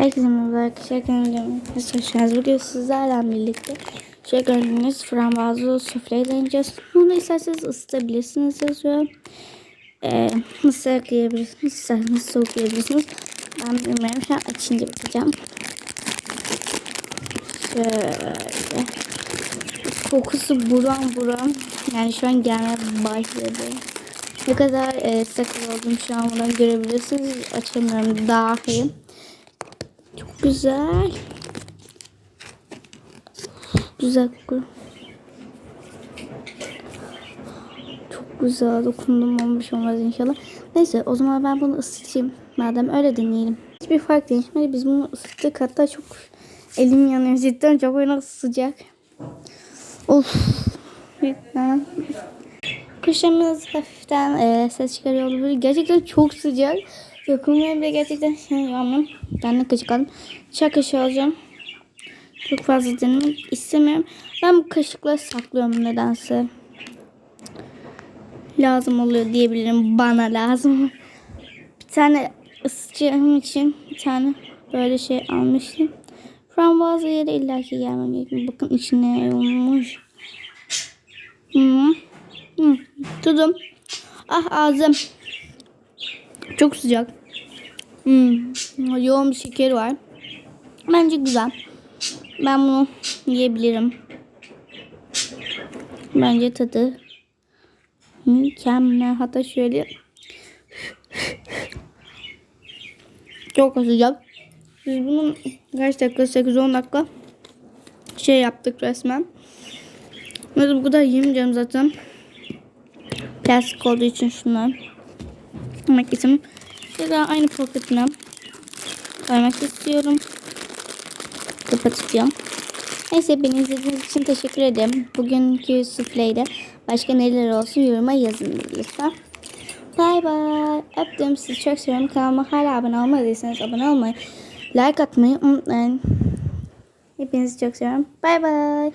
Herkese merhaba arkadaşlar. Kanalıma hoş geldiniz. Bugün sizlerle birlikte şöyle gördüğünüz frambuazlı sufle deneyeceğiz. Bunu isterseniz ısıtabilirsiniz yazıyor. Ee, mısır ekleyebilirsiniz. İsterseniz soğuk yiyebilirsiniz. Ben bilmiyorum. Şu an açınca bakacağım. Şöyle. Kokusu buram buram. Yani şu an gelmeye başladı. Ne kadar e, sakın oldum şu an buradan görebilirsiniz. Açamıyorum dahi. Çok güzel. Güzel kokuyor. Çok güzel dokundum olmuş olmaz inşallah. Neyse o zaman ben bunu ısıtayım. Madem öyle deneyelim. Hiçbir fark değişmedi. Biz bunu ısıttık. Hatta çok elim yanıyor. Cidden çok oynak sıcak. Of. Cidden. Kuşlarımız hafiften e, ses çıkarıyor olabilir. Gerçekten çok sıcak. Dokunmaya bile gerçekten şey yapmam. Ben de kaşık aldım. Kaşığı alacağım. Çok fazla denemek istemiyorum. Ben bu kaşıkla saklıyorum nedense. Lazım oluyor diyebilirim. Bana lazım. Bir tane ısıtacağım için bir tane böyle şey almıştım. Frambuazlı yere illaki gelmem gerekiyor. Bakın içine olmuş. Hmm. Hmm. Tudum. Ah ağzım. Çok sıcak. Hmm. Yoğun bir şeker var. Bence güzel. Ben bunu yiyebilirim. Bence tadı mükemmel. Hatta şöyle çok sıcak. Biz bunun kaç dakika 8-10 dakika şey yaptık resmen. Neyse bu kadar yemeyeceğim zaten. Plastik olduğu için şunlar. Yemek Şöyle aynı poşetine koymak istiyorum. Kapatacağım. Neyse beni izlediğiniz için teşekkür ederim. Bugünkü sufleyde başka neler olsun yoruma yazın lütfen. Bay bay. Öptüm sizi çok seviyorum. Kanalıma hala abone olmadıysanız abone olmayı, like atmayı unutmayın. Hepinizi çok seviyorum. Bay bay.